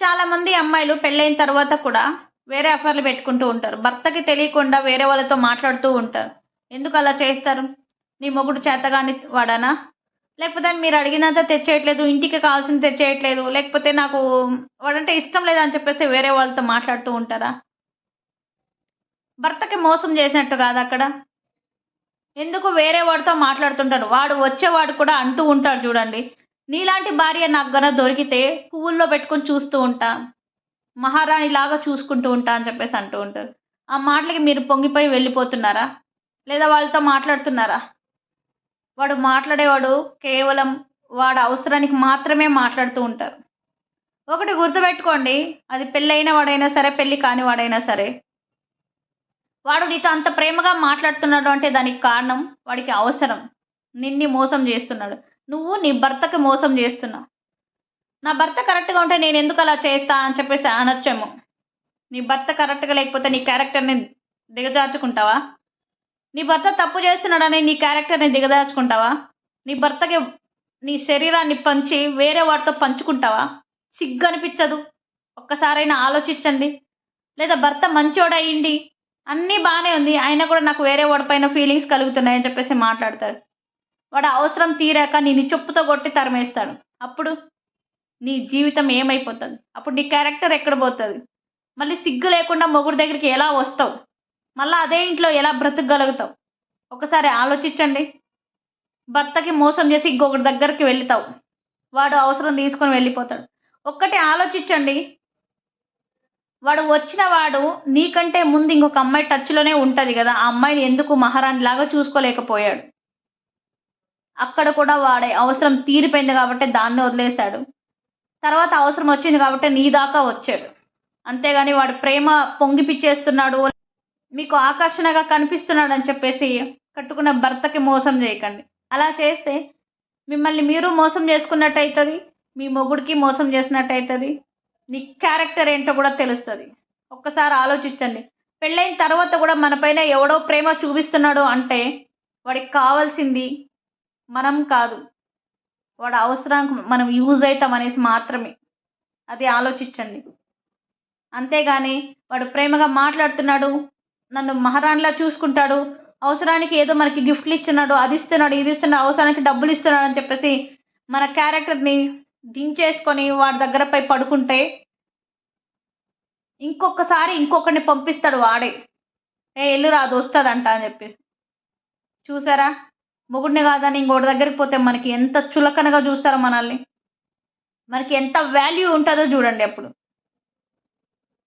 చాలామంది అమ్మాయిలు పెళ్ళైన తర్వాత కూడా వేరే అఫర్లు పెట్టుకుంటూ ఉంటారు. భర్తకి తెలియకుండా వేరే వాళ్ళతో మాట్లాడుతూ ఉంటారు. ఎందుకు అలా చేస్తారు? నీ మొగుడు చేతగాని వాడానా? లేకపోతే మీరు అడిగినంత తెచ్చేయట్లేదు ఇంటికి కావాల్సింది తెచ్చేయట్లేదు లేకపోతే నాకు వాడంటే ఇష్టం లేదని చెప్పేసి వేరే వాళ్ళతో మాట్లాడుతూ ఉంటారా? భర్తకి మోసం చేసినట్టు కాదు అక్కడ. ఎందుకు వేరే వాడితో మాట్లాడుతుంటారు? వాడు వచ్చేవాడు కూడా అంటూ ఉంటాడు చూడండి. నీలాంటి భార్య నాకు గన దొరికితే పువ్వుల్లో పెట్టుకొని చూస్తూ ఉంటా. మహారాణి లాగా చూసుకుంటూ ఉంటా అని చెప్పేసి అంటూ ఉంటారు. ఆ మాటలకి మీరు పొంగిపోయి వెళ్ళిపోతున్నారా? లేదా వాళ్ళతో మాట్లాడుతున్నారా? వాడు మాట్లాడేవాడు కేవలం వాడు అవసరానికి మాత్రమే మాట్లాడుతూ ఉంటారు. ఒకటి గుర్తుపెట్టుకోండి అది పెళ్ళైన వాడైనా సరే పెళ్ళి కాని వాడైనా సరే. వాడు నీతో అంత ప్రేమగా మాట్లాడుతున్నాడు అంటే దానికి కారణం వాడికి అవసరం. నిన్ని మోసం చేస్తున్నాడు. నువ్వు నీ భర్తకి మోసం చేస్తున్నావు. నా భర్త కరెక్ట్గా ఉంటే నేను ఎందుకు అలా చేస్తా? అని చెప్పేసి అనొచ్చేమో. నీ భర్త కరెక్ట్గా లేకపోతే నీ క్యారెక్టర్ని దిగజార్చుకుంటావా? నీ భర్త తప్పు చేస్తున్నాడని నీ క్యారెక్టర్ని దిగజార్చుకుంటావా? నీ భర్తకి నీ శరీరాన్ని పంచి వేరే వాడితో పంచుకుంటావా? సిగ్గు అనిపించదు ఒక్కసారైనా ఆలోచించండి. లేదా భర్త మంచోడయ్యింది అన్నీ బాగానే ఉంది. అయినా కూడా నాకు వేరే వాడిపైన ఫీలింగ్స్ కలుగుతున్నాయని చెప్పేసి మాట్లాడతారు. వాడు అవసరం తీరాక నేను చెప్పుతో కొట్టి తరమేస్తాడు. అప్పుడు నీ జీవితం ఏమైపోతుంది? అప్పుడు నీ క్యారెక్టర్ ఎక్కడ పోతుంది? మళ్ళీ సిగ్గు లేకుండా మొగుడు దగ్గరికి ఎలా వస్తావు? మళ్ళీ అదే ఇంట్లో ఎలా బ్రతకగలుగుతావు? ఒకసారి ఆలోచించండి. భర్తకి మోసం చేసి ఇంకొకటి దగ్గరికి వెళ్తావు. వాడు అవసరం తీసుకొని వెళ్ళిపోతాడు. ఒక్కటి ఆలోచించండి. వాడు వచ్చిన వాడు నీకంటే ముందు ఇంకొక అమ్మాయి టచ్లోనే ఉంటుంది కదా. ఆ అమ్మాయిని ఎందుకు మహారాణి లాగా చూసుకోలేకపోయాడు? అక్కడ కూడా వాడే అవసరం తీరిపోయింది కాబట్టి దాన్ని వదిలేశాడు. తర్వాత అవసరం వచ్చింది కాబట్టి నీ దాకా వచ్చాడు. అంతేగాని వాడు ప్రేమ పొంగిపిచ్చేస్తున్నాడు. మీకు ఆకర్షణగా కనిపిస్తున్నాడు అని చెప్పేసి కట్టుకున్న భర్తకి మోసం చేయకండి. అలా చేస్తే మిమ్మల్ని మీరు మోసం చేసుకున్నట్టు అవుతుంది మీ మొగుడికి మోసం చేసినట్టు అవుతుంది నీ క్యారెక్టర్ ఏంటో కూడా తెలుస్తుంది. ఒక్కసారి ఆలోచించండి. పెళ్ళైన తర్వాత కూడా మనపైన ఎవడో ప్రేమ చూపిస్తున్నాడు అంటే వాడికి కావాల్సింది మనం కాదు. వాడు అవసరానికి మనం యూజ్ అవుతాం అనేసి మాత్రమే. అది ఆలోచించండి అంతేగాని వాడు ప్రేమగా మాట్లాడుతున్నాడు నన్ను మహారాణిలా చూసుకుంటాడు అవసరానికి ఏదో మనకి గిఫ్ట్లు ఇస్తున్నాడు అది ఇస్తున్నాడు ఇది ఇస్తున్నాడు అవసరానికి డబ్బులు ఇస్తున్నాడు అని చెప్పేసి మన క్యారెక్టర్ని దించేసుకొని వాడి దగ్గరపై పడుకుంటే ఇంకొకసారి ఇంకొకరిని పంపిస్తాడు వాడే. ఏ ఎల్లు రాదు వస్తుందంట అని చెప్పేసి. చూసారా? మొగుడిని కాదని ఇంకోటి దగ్గరికి పోతే మనకి ఎంత చులకనగా చూస్తారో మనల్ని. మనకి ఎంత వాల్యూ ఉంటుందో చూడండి అప్పుడు.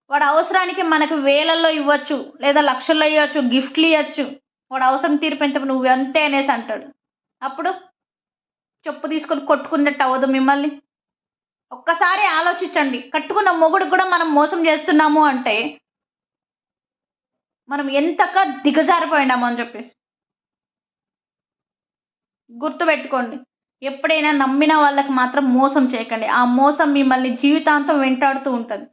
వాడు అవసరానికి మనకు వేలల్లో ఇవ్వచ్చు లేదా లక్షల్లో ఇవ్వచ్చు గిఫ్ట్లు ఇవ్వచ్చు. వాడు అవసరం తీరిపోయిన నువ్వు అంతే అనేసి అంటాడు. అప్పుడు చెప్పు తీసుకొని కొట్టుకున్నట్టు అవ్వదు మిమ్మల్ని. ఒక్కసారి ఆలోచించండి. కట్టుకున్న మొగుడు కూడా మనం మోసం చేస్తున్నాము అంటే మనం ఎంతగా దిగజారిపోయినాము అని చెప్పేసి. గుర్తుపెట్టుకోండి. ఎప్పుడైనా నమ్మిన వాళ్ళకి మాత్రం మోసం చేయకండి. ఆ మోసం మిమ్మల్ని జీవితాంతం వెంటాడుతూ ఉంటుంది.